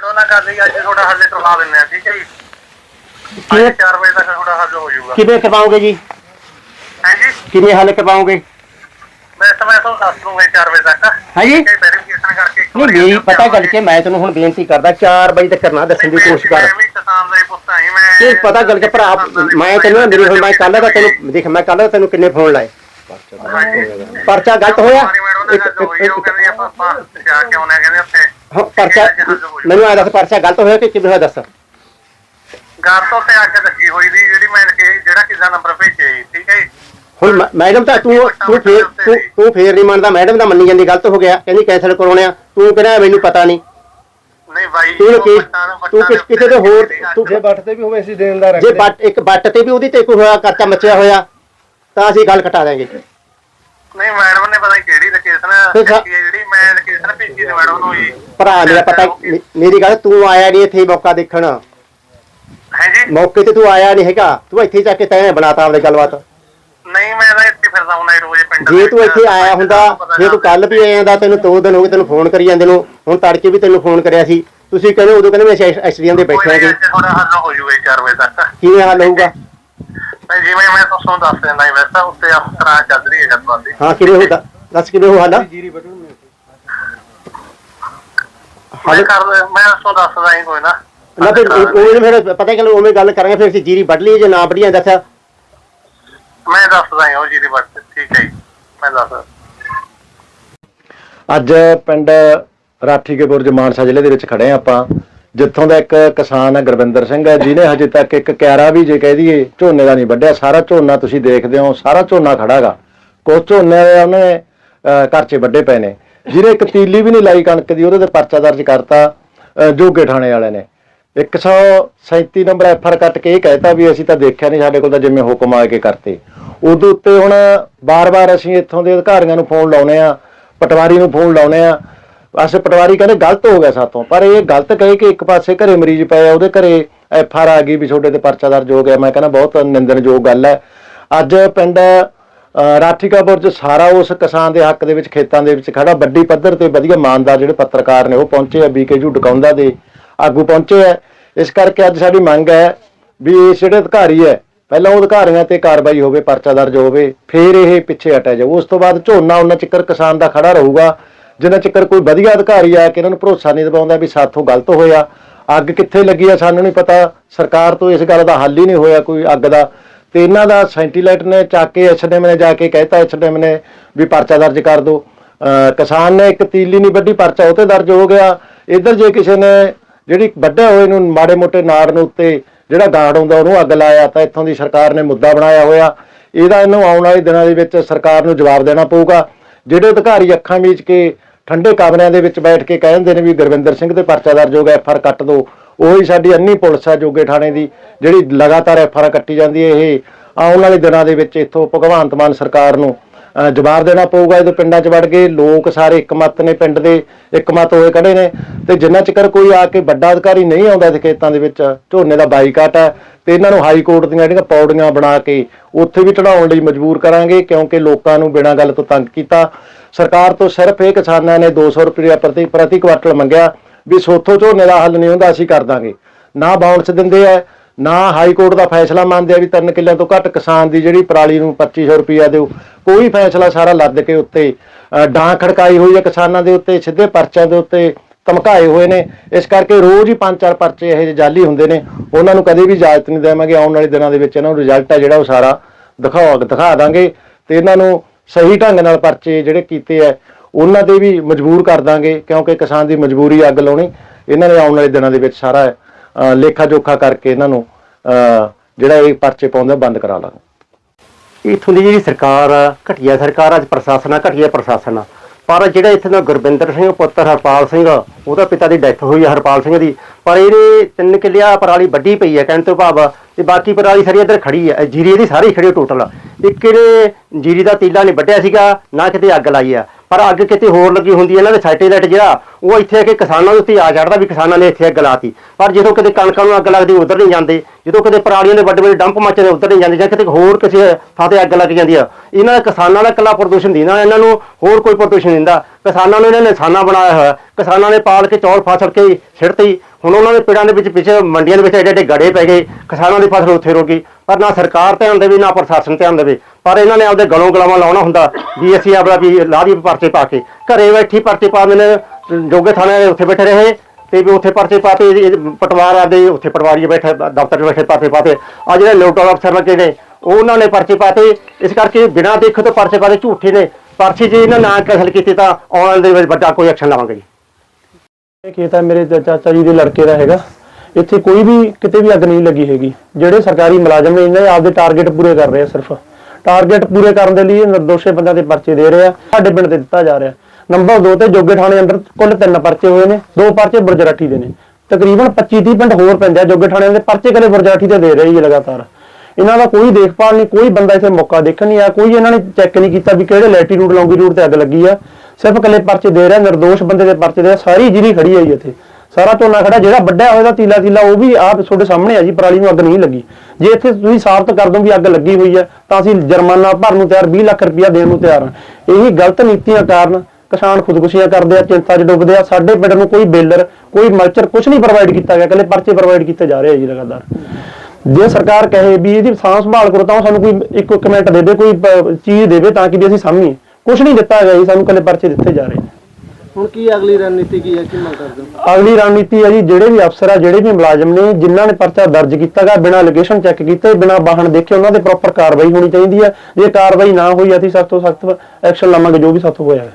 ਚਲੋ ਨਾ ਕਰ ਲਈ ਅੱਜ ਤੁਹਾਡਾ ਹੱਲ ਕਰਵਾ ਦਿੰਦੇ ਆ ਠੀਕ ਹੈ ਜੀ? ਕਿਵੇਂ ਅੱਜ 4 ਵਜੇ ਤੱਕ ਤੁਹਾਡਾ ਹੱਲ ਹੋ ਜਾਊਗਾ। ਕਿਵੇਂ ਕਰਵਾਓਗੇ ਜੀ? ਹੈ ਜੀ? ਕਿਵੇਂ ਹੱਲ ਕਰਵਾਓਗੇ? ਮੈਂ ਸਮੇਂ ਤੁਹਾਨੂੰ ਦੱਸ ਦੂੰਗਾ 4 ਵਜੇ ਤੱਕ। ਹੈ ਜੀ? ਵੈਰੀਫਿਕੇਸ਼ਨ ਕਰਕੇ ਇੱਕ ਨਹੀਂ ਮੇਰੀ ਪਤਾ ਗੱਲ। ਕਿ ਮੈਂ ਤੈਨੂੰ ਹੁਣ ਬੇਨਤੀ ਕਰਦਾ 4 ਵਜੇ ਤੱਕ ਕਰਨਾ ਦੱਸਣ ਦੀ ਕੋਸ਼ਿਸ਼ ਕਰ। ਮੈਂ ਵੀ ਕਿਸਾਨ ਦਾ ਹੀ ਪੁੱਤ ਮੈਂ ਇਹ ਪਤਾ ਗੱਲ ਕਿ ਭਰਾ ਮੈਂ ਤੈਨੂੰ ਮੇਰੇ ਹੁਣ ਮੈਂ ਕੱਲ ਦਾ ਤੈਨੂੰ ਦੇਖ ਮੈਂ ਕੱਲ ਦਾ ਤੈਨੂੰ ਕਿੰਨੇ ਫੋਨ ਲਾਏ। ਪਰਚਾ ਗਲਤ ਹੋਇਆ। ਹੋਈ, ਉਹ ਕਹਿੰਦੇ ਆਪਾਂ ਜਾ ਕੇ ਆਉਣਾ ਕਹਿੰਦੇ ਉੱਥੇ। ਹਾਂ, ਪਰਚਾ ਮੈਨੂੰ ਆ ਦੱਸ ਪਰਚਾ ਗਲਤ ਹੋਇਆ ਕਿ ਕਿਵੇਂ ਹੋਇਆ ਦੱਸ? ਗਾਰ ਤੋਂ ਤੇ ਅੱਗੇ ਲੱਗੀ ਹੋਈ ਦੀ ਜਿਹੜੀ ਮੈਂ ਕਿ ਜਿਹੜਾ ਕਿਸਾ ਨੰਬਰ ਭੇਜਿਆ ਜੀ ਠੀਕ ਹੈ ਜੀ? ਹੁਣ ਮੈਡਮ ਤਾਂ ਤੂੰ ਤੂੰ ਫੇਰ ਤੂੰ ਤੂੰ ਫੇਰ ਨਹੀਂ ਮੰਨਦਾ ਮੈਡਮ ਦਾ ਮੰਨੀ ਜਾਂਦੀ ਗਲਤ ਹੋ ਗਿਆ ਕਹਿੰਦੀ ਕੈਂਸਲ ਕਰਾਉਣਿਆ ਤੂੰ ਕਹਿੰਦਾ ਮੈਨੂੰ ਪਤਾ ਨਹੀਂ। ਨਹੀਂ ਬਾਈ ਤੂੰ ਉਹ ਕੀ ਬੱਟਾਂ ਨੂੰ- ਤੂੰ ਬੱਟਾਂ ਕਿਸ ਦੇ ਕਿਸੇ ਦੇ ਹੋਰ ਉੱਤੇ ਤੂੰ ਜੇ ਬੱਟ ਤੇ ਵੀ ਹੋਵੇ ਅਸੀਂ ਦੇਣ ਦਾ ਜੇ ਰੱਖਦੇ। ਬੱਟ ਇੱਕ ਬੱਟ ਤੇ ਵੀ ਉਹਦੀ ਤੇ ਕੋਈ ਹੋਇਆ ਕਰਚਾ ਮੱਚਿਆ ਹੋਇਆ ਤਾਂ ਅਸੀਂ ਗੱਲ ਘਟਾ ਦਾਂਗੇ ਨਹੀਂ ਮੈਡਮ ਨੇ ਪਤਾ ਨੀ ਕਿਹੜੀ ਲੋਕੇਸ਼ਨ ਫਿਰ ਸਾ- ਹੈ ਜਿਹੜੀ ਮੈਂ ਲੋਕੇਸ਼ਨ ਭੇਜੀ ਸੀ ਮੈਡਮ ਨੂੰ ਜੀ ਭਰਾ ਮੇਰਾ ਪਤਾ ਮੇ- ਮੇਰੀ ਗੱਲ ਤੂੰ ਆਇਆ ਨਹੀਂ ਇੱਥੇ ਮੌਕਾ ਦੇਖਣ ਹੈ ਜੀ ਮੌਕੇ ਤੇ ਤੂੰ ਆਇਆ ਨਹੀਂ ਹੈਗਾ ਤੂੰ ਇੱਥੇ ਜਾ ਕੇ ਤੈਂ ਬਣਾਤਾ ਆਪਣੀ ਗੱਲਬਾਤ ਨਹੀਂ ਮੈਂ ਤਾਂ ਇੱਥੇ ਫਿਰਦਾ ਹੁੰਦਾ ਜੀ ਰੋਜ਼ ਪਿੰਡ ਜੇ ਦੇ ਤੂੰ ਵਿੱਚ। ਇੱਥੇ ਆਇਆ ਹੁੰਦਾ ਜੇ ਤੂੰ ਕੱਲ ਵੀ ਆਇਆ ਹੁੰਦਾ ਤੈਨੂੰ ਦੋ ਦਿਨ ਹੋ ਗਏ ਤੈਨੂੰ ਫੋਨ ਕਰੀ ਜਾਂਦੇ ਨੂੰ ਹੁਣ ਤੜਕੇ ਵੀ ਤੈਨੂੰ ਫੋਨ ਕਰਿਆ ਸੀ ਤੁਸੀਂ ਕਹਿੰਦੇ ਉਦੋਂ ਕਹਿੰਦੇ ਮੈਂ ਐਸਡੀਐਮ ਦੇ ਕੋਈ ਬੈਠੇ ਨਹੀਂ, ਆਂਗੇ ਅੱਜ ਥੋੜਾ ਹੱਲ ਹੋ ਜੂਗਾ 4 ਵਜੇ ਤੱਕ ਕਿਵੇਂ ਹੱਲ ਹੋਊਗਾ ਜਿਵੇਂ ਮੈਂ ਤੁਹਾਨੂੰ ਦੱਸ ਦਿੰਦਾ ਜੀ ਵੈਸੇ ਉੱਤੇ ਅਫਸਰਾਂ ਚੱਲ ਰਹੀ ਹੈ ਗੱਲਬਾਤ ਦੀ। ਹਾਂ ਕਿਵੇਂ ਹੋਊਗਾ ਦੱਸ ਕਿਵੇਂ ਹੋ ਹੱਲ? ਜੀਰੀ ਬਟੂ ਨੂੰ। ਮੈਂ ਕਰ ਮੈਂ ਤੁਹਾਨੂੰ ਦੱਸਦਾ ਹੀ ਕੋਈ ਨਾ। ਨਾ ਫਿਰ ਉਹ- ਉਹ ਫਿਰ ਪਤਾ ਕਿ ਉਵੇਂ ਗੱਲ ਕਰਾਂਗੇ ਫਿਰ ਅਸੀਂ ਜੀਰੀ ਵੱਢ ਲਈਏ ਜੇ ਨਾ ਵੱਢੀਆਂ ਦੱਸ। ਮੈਂ ਦੱਸਦਾ ਹੀ ਉਹ ਜੀ ਦੀ ਬਾਤ ਠੀਕ ਹੈ ਜੀ। ਮੈਂ ਦੱਸਦਾ। ਅੱਜ ਪਿੰਡ ਰਾਠੀ ਕੇ ਬੁਰਜ ਮਾਨਸਾ ਜ਼ਿਲ੍ਹੇ ਦੇ ਵਿੱਚ ਖੜੇ ਹਾਂ ਆਪਾਂ। ਜਿੱਥੋਂ ਦਾ ਇੱਕ ਕਿਸਾਨ ਹੈ ਗੁਰਵਿੰਦਰ ਸਿੰਘ ਹੈ, ਜਿਹਨੇ ਹਜੇ ਤੱਕ ਇੱਕ ਕਿਆਰਾ ਵੀ ਜੇ ਕਹਿ ਦਈਏ, ਝੋਨੇ ਦਾ ਨਹੀਂ ਵੱਢਿਆ। ਸਾਰਾ ਝੋਨਾ ਤੁਸੀਂ ਦੇਖਦੇ ਹੋ, ਸਾਰਾ ਝੋਨਾ ਖੜਾਗਾ ਕੁਝ ਝੋਨੇ ਦੇ ਉਹਨੇ ਘਰ 'ਚ ਵੱਡੇ ਪਏ ਨੇ। ਜਿਹਨੇ ਇੱਕ ਤੀਲੀ ਵੀ ਨਹੀਂ ਲਾਈ ਕਣਕ ਦੀ, ਉਹਦੇ ਤੇ ਪਰਚਾ ਦਰਜ ਕਰਤਾ ਜੋਗੇ ਥਾਣੇ ਵਾਲਿਆਂ ਨੇ। 137 ਨੰਬਰ ਐਫਆਰ ਕੱਟ ਕੇ ਇਹ ਕਹਿਤਾ ਵੀ ਅਸੀਂ ਤਾਂ ਦੇਖਿਆ ਨਹੀਂ ਸਾਡੇ ਕੋਲ ਤਾਂ ਜਿਵੇਂ ਹੁਕਮ ਆ ਕੇ ਕਰਤੇ। ਉਦੋਂ ਉੱਤੇ ਹੁਣ ਬਾਰ-ਬਾਰ ਅਸੀਂ ਇੱਥੋਂ ਦੇ ਅਧਿਕਾਰੀਆਂ ਨੂੰ ਫੋਨ ਲਾਉਨੇ ਆ ਪਟਵਾਰੀ ਨੂੰ ਫੋਨ ਲਾਉਨੇ ਆ ਅਸ ਪਟਵਾਰੀ ਕਹਿੰਦੇ ਗਲਤ ਹੋ ਗਿਆ ਸਾਥੋਂ, ਪਰ ਇਹ ਗਲਤ ਕਹੇ ਕਿ ਇੱਕ ਪਾਸੇ ਘਰੇ ਮਰੀਜ਼ ਪਏ ਆ, ਉਹਦੇ ਘਰੇ ਐਫ ਆਰ ਆ ਗਈ ਵੀ ਤੁਹਾਡੇ ਤੇ ਪਰਚਾ ਦਰਜ ਹੋ ਗਿਆ, ਮੈਂ ਕਹਿੰਦਾ ਬਹੁਤ ਨਿੰਦਣਯੋਗ ਗੱਲ ਹੈ। ਅੱਜ ਪਿੰਡ ਰਾਠੀਕਾਪੁਰ 'ਚ ਸਾਰਾ ਉਸ ਕਿਸਾਨ ਦੇ ਹੱਕ ਦੇ ਵਿੱਚ, ਖੇਤਾਂ ਦੇ ਵਿੱਚ ਖੜਾ, ਵੱਡੀ ਪੱਧਰ ਤੇ ਵਧੀਆ ਇਮਾਨਦਾਰ ਜਿਹੜੇ ਪੱਤਰਕਾਰ ਨੇ, ਉਹ ਪਹੁੰਚੇ ਆ ਬੀਕੇਯੂ ਡਕਾਉਂਦਾ ਦੇ ਆਗੂ ਪਹੁੰਚੇ ਆ। ਇਸ ਕਰਕੇ ਅੱਜ ਸਾਡੀ ਮੰਗ ਹੈ ਵੀ ਇਹ ਜਿਹੜੇ ਅਧਿਕਾਰੀ ਹੈ, ਪਹਿਲਾਂ ਉਹ ਅਧਿਕਾਰੀਆਂ ਤੇ ਕਾਰਵਾਈ ਹੋਵੇ, ਪਰਚਾ ਦਰਜ ਹੋਵੇ, ਫਿਰ ਇਹ ਪਿੱਛੇ ਹਟਿਆ ਜਾਊ। ਉਸ ਤੋਂ ਬਾਅਦ ਝੋਨਾ ਉਹਨਾਂ ਚਿੱਕਰ ਕਿਸਾਨ ਦਾ ਖੜਾ ਰਹੂਗਾ। ਜਿੰਨਾ ਚਿੱਕਰ ਕੋਈ ਵਧੀਆ ਅਧਿਕਾਰੀ ਆ ਕੇ ਇਹਨਾਂ ਨੂੰ ਭਰੋਸਾ ਨਹੀਂ ਦਿਵਾਉਂਦਾ ਵੀ ਸਾਥੋਂ ਗਲਤ ਹੋਇਆ, ਅੱਗ ਕਿੱਥੇ ਲੱਗੀ ਆ ਸਾਨੂੰ ਨਹੀਂ ਪਤਾ, ਸਰਕਾਰ ਤੋਂ ਇਸ ਗੱਲ ਦਾ ਹੱਲ ਹੀ ਨਹੀਂ ਹੋਇਆ ਕੋਈ ਅੱਗ ਦਾ। ਤੇ ਇਹਨਾਂ ਦਾ ਸੈਂਟੀਲਾਈਟ ਨੇ ਚੱਕ ਕੇ ਐਸਡੀਐਮ ਨੇ ਜਾ ਕੇ ਕਹਿਤਾ ਐਸਡੀਐਮ ਨੇ ਵੀ ਪਰਚਾ ਦਰਜ ਕਰ ਦਿਓ। ਕਿਸਾਨ ਨੇ ਇੱਕ ਤੀਲੀ ਨਹੀਂ ਵੱਡੀ ਪਰਚਾ ਉਹ ਤੇ ਦਰਜ ਹੋ ਗਿਆ। ਇੱਧਰ ਜੇ ਕਿਸੇ ਨੇ ਜਿਹੜੀ ਵੱਡੇ ਹੋਏ ਨੂੰ ਮਾੜੇ ਮੋਟੇ ਨਾੜ ਨੂੰ ਉੱਤੇ ਜਿਹੜਾ ਗਾਰਡ ਹੁੰਦਾ ਉਹਨੂੰ ਅੱਗ ਲਾਇਆ, ਤਾਂ ਇੱਥੋਂ ਦੀ ਸਰਕਾਰ ਨੇ ਮੁੱਦਾ ਬਣਾਇਆ ਹੋਇਆ। ਇਹਦਾ ਇਹਨੂੰ ਆਉਣ ਵਾਲੇ ਦਿਨਾਂ ਦੇ ਵਿੱਚ ਸਰਕਾਰ ਨੂੰ ਜਵਾਬ ਦੇਣਾ ਪਊਗਾ। ਜਿਹੜੇ ਅਧਿਕਾਰੀ ਅੱਖਾਂ ਮੀਚ ਕੇ ਠੰਡੇ ਕਮਰਿਆਂ ਦੇ ਵਿੱਚ ਬੈਠ ਕੇ ਕਹਿੰਦੇ ਨੇ ਵੀ ਗੁਰਵਿੰਦਰ ਸਿੰਘ ਦੇ ਪਰਚਾ ਦਰਜ ਹੋ ਗਿਆ ਐਫਆਰ ਕੱਟ ਦਿਓ ਉਹੀ ਸਾਡੀ ਅੰਨੀ ਪੁਲਿਸ ਹੈ ਜੋਗੇ ਥਾਣੇ ਦੀ, ਜਿਹੜੀ ਲਗਾਤਾਰ ਐਫਆਰ ਕੱਟੀ ਜਾਂਦੀ ਹੈ ਇਹ। ਆਉਣ ਵਾਲੇ ਦਿਨਾਂ ਦੇ ਵਿੱਚ ਇੱਥੋਂ ਭਗਵੰਤ ਮਾਨ ਸਰਕਾਰ ਨੂੰ ਜਵਾਬ ਦੇਣਾ ਪਊਗਾ। ਇਹਦੇ ਪਿੰਡਾਂ 'ਚ ਵੜ ਗਏ ਲੋਕ ਸਾਰੇ ਇੱਕਮਤ ਨੇ ਪਿੰਡ ਦੇ, ਇੱਕਮਤ ਹੋਏ ਖੜੇ ਨੇ। ਤੇ ਜਿੰਨਾ ਚਿਕਰ ਕੋਈ ਆ ਕੇ ਵੱਡਾ ਅਧਿਕਾਰੀ ਨਹੀਂ ਆਉਂਦਾ ਇਸ ਖੇਤਾਂ ਦੇ ਵਿੱਚ, ਝੋਨੇ ਦਾ ਬਾਈਕਾਟ ਹੈ। ਤੇ ਇਹਨਾਂ ਨੂੰ ਹਾਈ ਕੋਰਟ ਦੀਆਂ ਜਿਹੜੀਆਂ ਪੌੜੀਆਂ ਬਣਾ ਕੇ ਉੱਥੇ ਵੀ ਚੜਾਉਣ ਲਈ ਮਜਬੂਰ ਕਰਾਂਗੇ, ਕਿਉਂਕਿ ਲੋਕਾਂ ਨੂੰ ਬਿਨਾਂ ਗੱਲ ਤੋਂ ਤੰਗ ਕੀਤਾ। ਸਰਕਾਰ ਤੋਂ ਸਿਰਫ ਇਹ ਕਿਸਾਨਾਂ ਨੇ 200 ਰੁਪਏ ਪ੍ਰਤੀ ਪ੍ਰਤੀ ਕੁਆਟਲ ਮੰਗਿਆ ਵੀ ਸੋਥੋ ਝੋਨੇ ਦਾ ਹੱਲ ਨਹੀਂ ਹੁੰਦਾ, ਅਸੀਂ ਕਰ ਦਾਂਗੇ। ਨਾ ਬਾਉਂਸ ਦਿੰਦੇ ਆ ਨਾ ਹਾਈ ਕੋਰਟ ਦਾ ਫੈਸਲਾ ਮੰਨਦੇ ਆ ਵੀ ਤਿੰਨ ਕਿੱਲਿਆਂ ਤੋਂ ਘੱਟ ਕਿਸਾਨ ਦੀ ਜਿਹੜੀ ਪਰਾਲੀ ਨੂੰ 2500 ਰੁਪਇਆ ਦਿਓ। ਕੋਈ ਫੈਸਲਾ ਸਾਰਾ ਲੱਦ ਕੇ ਉੱਤੇ ਡਾਂ ਖੜਕਾਈ ਹੋਈ ਹੈ ਕਿਸਾਨਾਂ ਦੇ ਉੱਤੇ, ਸਿੱਧੇ ਪਰਚਿਆਂ ਦੇ ਉੱਤੇ ਧਮਕਾਏ ਹੋਏ ਨੇ। ਇਸ ਕਰਕੇ ਰੋਜ਼ ਹੀ ਪੰਜ ਚਾਰ ਪਰਚੇ ਇਹੋ ਜਿਹੇ ਜਾਲੀ ਹੁੰਦੇ ਨੇ। ਉਹਨਾਂ ਨੂੰ ਕਦੇ ਵੀ ਇਜਾਜ਼ਤ ਨਹੀਂ ਦੇਵਾਂਗੇ। ਆਉਣ ਵਾਲੇ ਦਿਨਾਂ ਦੇ ਵਿੱਚ ਇਹਨਾਂ ਨੂੰ ਰਿਜ਼ਲਟ ਹੈ ਜਿਹੜਾ ਉਹ ਸਾਰਾ ਦਿਖਾਓ, ਦਿਖਾ ਦਾਂਗੇ। ਤੇ ਇਹਨਾਂ ਨੂੰ ਸਹੀ ਢੰਗ ਨਾਲ ਪਰਚੇ ਜਿਹੜੇ ਕੀਤੇ ਆ, ਉਹਨਾਂ ਦੇ ਵੀ ਮਜਬੂਰ ਕਰ ਦਾਂਗੇ, ਕਿਉਂਕਿ ਕਿਸਾਨ ਦੀ ਮਜਬੂਰੀ ਅੱਗ ਲਾਉਣੀ ਇਹਨਾਂ ਨੇ ਆਉਣ ਵਾਲੇ ਦਿਨਾਂ ਦੇ ਵਿੱਚ ਸਾਰਾ ਲੇਖਾ ਜੋਖਾ ਕਰਕੇ ਇਹਨਾਂ ਨੂੰ ਜਿਹੜਾ ਇਹ ਪਰਚੇ ਪਾਉਂਦਾ ਬੰਦ ਕਰਾ ਲਾਂਗੇ। ਇਥੋਂ ਦੀ ਜਿਹੜੀ ਸਰਕਾਰ ਆ, ਘਟੀਆ ਸਰਕਾਰ ਆ, ਅੱਜ ਪ੍ਰਸ਼ਾਸਨ ਆ, ਘਟੀਆ ਪ੍ਰਸ਼ਾਸਨ ਆ। ਪਰ ਜਿਹੜਾ ਇੱਥੇ ਦਾ ਗੁਰਵਿੰਦਰ ਸਿੰਘ ਪੁੱਤਰ ਹਰਪਾਲ ਸਿੰਘ ਉਹਦਾ ਪਿਤਾ ਦੀ ਡੈਥ ਹੋਈ ਆ ਹਰਪਾਲ ਸਿੰਘ ਦੀ। ਪਰ ਇਹਦੇ ਤਿੰਨ ਕਿੱਲਿਆ ਪਰਾਲੀ ਵੱਡੀ ਪਈ ਹੈ ਕਹਿਣ ਤੋਂ ਭਾਵ ਤੇ ਬਾਕੀ ਪਰਾਲੀ ਸਾਰੀ ਇੱਧਰ ਖੜੀ ਆ ਜੀਰੀ ਇਹਦੀ ਸਾਰੀ ਖੜੀ ਟੋਟਲ ਇੱਕ ਇਹਨੇ ਜੀਰੀ ਦਾ ਤੀਲਾ ਨਹੀਂ ਵੱਢਿਆ ਸੀਗਾ, ਨਾ ਕਿਤੇ ਅੱਗ ਲਾਈ ਆ। ਪਰ ਅੱਗ ਕਿਤੇ ਹੋਰ ਲੱਗੀ ਹੁੰਦੀ ਹੈ ਇਹਨਾਂ ਦੇ ਸੈਟੇਲਾਈਟ ਜਿਹੜਾ, ਉਹ ਇੱਥੇ ਆ ਕੇ ਕਿਸਾਨਾਂ ਦੇ ਉੱਤੇ ਆ ਚੜਦਾ ਵੀ ਕਿਸਾਨਾਂ ਨੇ ਇੱਥੇ ਅੱਗ ਲਾਤੀ। ਪਰ ਜਦੋਂ ਕਿਤੇ ਕਣਕਾਂ ਨੂੰ ਅੱਗ ਲੱਗਦੀ, ਉਧਰ ਨਹੀਂ ਜਾਂਦੇ। ਜਦੋਂ ਕਿਤੇ ਪਰਾਲੀਆਂ ਦੇ ਵੱਡੇ ਵੱਡੇ ਡੰਪ ਮੱਚਦੇ, ਉਧਰ ਨਹੀਂ ਜਾਂਦੇ। ਜਾਂ ਕਿਤੇ ਹੋਰ ਕਿਸੇ ਥਾਂ ਤੇ ਅੱਗ ਲੱਗ ਜਾਂਦੀ ਆ। ਇਹਨਾਂ ਦਾ ਕਿਸਾਨਾਂ ਦਾ ਇਕੱਲਾ ਪ੍ਰਦੂਸ਼ਣ ਦੀ ਨਾ, ਇਹਨਾਂ ਨੂੰ ਹੋਰ ਕੋਈ ਪ੍ਰਦੂਸ਼ਣ ਨਹੀਂ ਦਿੰਦਾ। ਕਿਸਾਨਾਂ ਨੂੰ ਇਹਨਾਂ ਨੇ ਨਿਸ਼ਾਨਾ ਬਣਾਇਆ ਹੋਇਆ। ਕਿਸਾਨਾਂ ਨੇ ਪਾਲ ਕੇ ਚੌਲ ਫਸਲ ਕੇ ਛਿੜਤੀ ਹੁਣ ਉਹਨਾਂ ਦੇ ਪਿੰਡਾਂ ਦੇ ਵਿੱਚ ਪਿੱਛੇ ਮੰਡੀਆਂ ਦੇ ਵਿੱਚ ਐਡੇ ਐਡੇ ਗੜੇ ਪੈ ਗਏ, ਕਿਸਾਨਾਂ ਦੀ ਫਸਲ ਉੱਥੇ ਰੁਕੀ। ਪਰ ਨਾ ਸਰਕਾਰ ਧਿਆਨ ਦੇਵੇ, ਨਾ ਪ੍ਰਸ਼ਾਸਨ ਧਿਆਨ ਦੇਵੇ। ਪਰ ਇਹਨਾਂ ਨੇ ਆਪਦੇ ਗਲੋਂ ਗਲਾਵਾਂ ਲਾਉਣਾ ਹੁੰਦਾ, ਵੀ ਅਸੀਂ ਆਪਦਾ ਵੀ ਲਾ ਦੀ ਪਰਚੇ ਪਾ ਕੇ। ਘਰੇ ਬੈਠੀ ਪਰਚੇ ਪਾ ਦਿੰਦੇ ਨੇ, ਜੋਗੇ ਥਾਣੇ ਦੇ ਉੱਥੇ ਬੈਠੇ ਰਹੇ, ਤੇ ਵੀ ਉੱਥੇ ਪਰਚੇ ਪਾਤੇ ਪਟਵਾਰ ਦੇ ਉੱਥੇ ਪਟਵਾਰੀ ਬੈਠੇ, ਦਫ਼ਤਰ ਬੈਠੇ ਪਰਚੇ ਪਾਤੇ। ਆ ਜਿਹੜੇ ਲੋਟਲ ਅਫਸਰ ਲੱਗੇ ਨੇ, ਉਹਨਾਂ ਨੇ ਪਰਚੇ ਪਾਤੇ। ਇਸ ਕਰਕੇ ਬਿਨਾਂ ਦੇਖੇ ਤੋਂ ਪਰਚੇ ਪਾਤੇ ਝੂਠੇ ਨੇ। ਪਰਚੇ ਜੇ ਇਹਨਾਂ ਨਾ ਕਸਲ ਕੀਤੀ ਤਾਂ ਆਉਣ ਦੇ ਵਿੱਚ ਵੱਡਾ ਕੋਈ ਐਕਸ਼ਨ ਲਵਾਂਗੇ ਜੀ। ਇਹ ਖੇਤ ਹੈ, ਮੇਰੇ ਚਾਚਾ ਜੀ ਦੇ ਲੜਕੇ ਦਾ ਹੈਗਾ। ਇੱਥੇ ਕੋਈ ਵੀ ਕਿਤੇ ਵੀ ਅੱਗ ਨਹੀਂ ਲੱਗੀ ਹੈਗੀ। ਜਿਹੜੇ ਸਰਕਾਰੀ ਮੁਲਾਜ਼ਮ ਨੇ, ਇਹਨਾਂ ਦੇ ਆਪਦੇ ਟਾਰਗੇਟ ਪੂਰੇ ਕਰ ਰਹੇ ਆ ਸਿਰਫ। ਟਾਰਗੇਟ ਪੂਰੇ ਕਰਨ ਦੇ ਲਈ ਨਿਰਦੋਸ਼ੇ ਬੰਦਿਆਂ ਦੇ ਪਰਚੇ ਦੇ ਰਹੇ ਆ। ਸਾਡੇ ਪਿੰਡ ਤੇ ਦਿੱਤਾ ਜਾ ਰਿਹਾ। ਨੰਬਰ 2 ਤੇ ਜੋਗੇ ਥਾਣੇ ਅੰਦਰ ਕੁੱਲ ਤਿੰਨ ਪਰਚੇ ਹੋਏ ਨੇ। ਦੋ ਪਰਚੇ ਬੁਰਜਰਾਠੀ ਦੇ ਨੇ। ਤਕਰੀਬਨ 25 30 ਪਿੰਡ ਹੋਰ ਪੈਂਦੇ ਆ ਜੋਗੇ ਥਾਣੇ ਦੇ। ਪਰਚੇ ਕਦੇ ਬੁਰਜਰਾਠੀ ਤੇ ਦੇ ਰਹੇ ਜੀ ਲਗਾਤਾਰ। ਇਹਨਾਂ ਦਾ ਕੋਈ ਦੇਖਭਾਲ ਨਹੀਂ, ਕੋਈ ਬੰਦਾ ਇੱਥੇ ਮੌਕਾ ਦੇਖਣ ਨਹੀਂ ਆ ਕੋਈ ਇਹਨਾਂ ਨੇ ਚੈੱਕ ਨਹੀਂ ਕੀਤਾ ਵੀ ਕਿਹੜੇ ਲੈਟੀਟਿਊਡ ਲੌਂਗੀਟਿਊਡ ਤੇ ਅੱਗ ਲੱਗੀ ਆ। ਸਿਰਫ ਇਕੱਲੇ ਪਰਚੇ ਦੇ ਰਿਹਾ ਨਿਰਦੋਸ਼ ਬੰਦੇ ਦੇ ਪਰਚੇ ਦੇ ਰਿਹਾ, ਸਾਰੀ ਜਿਹੜੀ ਖੜੀ ਹੈ ਜੀ ਇੱਥੇ। ਸਾਰਾ ਝੋਨਾ ਖੜਾ ਜਿਹੜਾ ਵੱਡਾ ਹੋਇਆ ਦਾ ਤੀਲਾ ਤੀਲਾ ਉਹ ਵੀ ਆਪ ਤੁਹਾਡੇ ਸਾਹਮਣੇ ਆ ਜੀ ਪਰਾਲੀ ਨੂੰ ਅੱਗ ਨਹੀਂ ਲੱਗੀ। ਜੇ ਇੱਥੇ ਤੁਸੀਂ ਸਾਬਤ ਕਰ ਦੋ ਵੀ ਅੱਗ ਲੱਗੀ ਹੋਈ ਹੈ ਤਾਂ ਅਸੀਂ ਜੁਰਮਾਨਾ ਭਰਨ ਨੂੰ ਤਿਆਰ 20 ਲੱਖ ਰੁਪਇਆ ਦੇਣ ਨੂੰ ਤਿਆਰ ਹਾਂ। ਇਹੀ ਗਲਤ ਨੀਤੀਆਂ ਕਾਰਨ ਕਿਸਾਨ ਖੁਦਕੁਸ਼ੀਆਂ ਕਰਦੇ ਆ ਚਿੰਤਾ 'ਚ ਡੁੱਬਦੇ ਆ ਸਾਡੇ ਪਿੰਡ ਨੂੰ ਕੋਈ ਬੇਲਰ ਕੋਈ ਮਲਚਰ ਕੁਝ ਨਹੀਂ ਪ੍ਰੋਵਾਈਡ ਕੀਤਾ ਗਿਆ ਇਕੱਲੇ ਪਰਚੇ ਪ੍ਰੋਵਾਈਡ ਕੀਤੇ ਜਾ ਰਹੇ ਆ ਜੀ ਲਗਾਤਾਰ। ਜੇ ਸਰਕਾਰ ਕਹੇ ਵੀ ਇਹਦੀ ਸਾਂਭ ਸੰਭਾਲ ਕਰੋ ਤਾਂ ਉਹ ਸਾਨੂੰ ਕੋਈ ਇੱਕ ਕਮੈਂਟ ਦੇ ਦੇ ਕੋਈ ਚੀਜ਼ ਦੇਵੇ ਤਾਂ ਕਿ ਵੀ ਅਸੀਂ ਸਾਂਭੀਏ। ਕੁਝ ਨਹੀਂ ਦਿੱਤਾ ਗਿਆ ਜੀ ਸਾਨੂੰ ਇਕੱਲੇ ਪਰਚੇ ਦਿੱਤੇ ਜਾ ਰਹੇ ਨੇ। ਹੁਣ ਕੀ ਅਗਲੀ ਰਣਨੀਤੀ ਕੀ ਹੈ ਕੀ ਮੰਗ ਕਰਦੇ ਹੋ? ਅਗਲੀ ਰਣਨੀਤੀ ਹੈ ਜੀ ਜਿਹੜੇ ਵੀ ਅਫਸਰ ਆ ਜਿਹੜੇ ਵੀ ਮੁਲਾਜ਼ਮ ਨੇ ਜਿਨ੍ਹਾਂ ਨੇ ਪਰਚਾ ਦਰਜ ਕੀਤਾਗਾ ਬਿਨਾਂ ਲੋਕੇਸ਼ਨ ਚੈੱਕ ਕੀਤੇ ਬਿਨਾਂ ਵਾਹਨ ਦੇਖੇ ਉਹਨਾਂ ਦੇ ਪ੍ਰੋਪਰ ਕਾਰਵਾਈ ਹੋਣੀ ਚਾਹੀਦੀ ਹੈ। ਜੇ ਕਾਰਵਾਈ ਨਾ ਹੋਈ ਅਸੀਂ ਸਖਤ ਤੋਂ ਸਖਤ ਐਕਸ਼ਨ ਲਵਾਂਗੇ ਜੋ ਵੀ ਸਾਥੋਂ ਹੋਇਆ ਹੈ।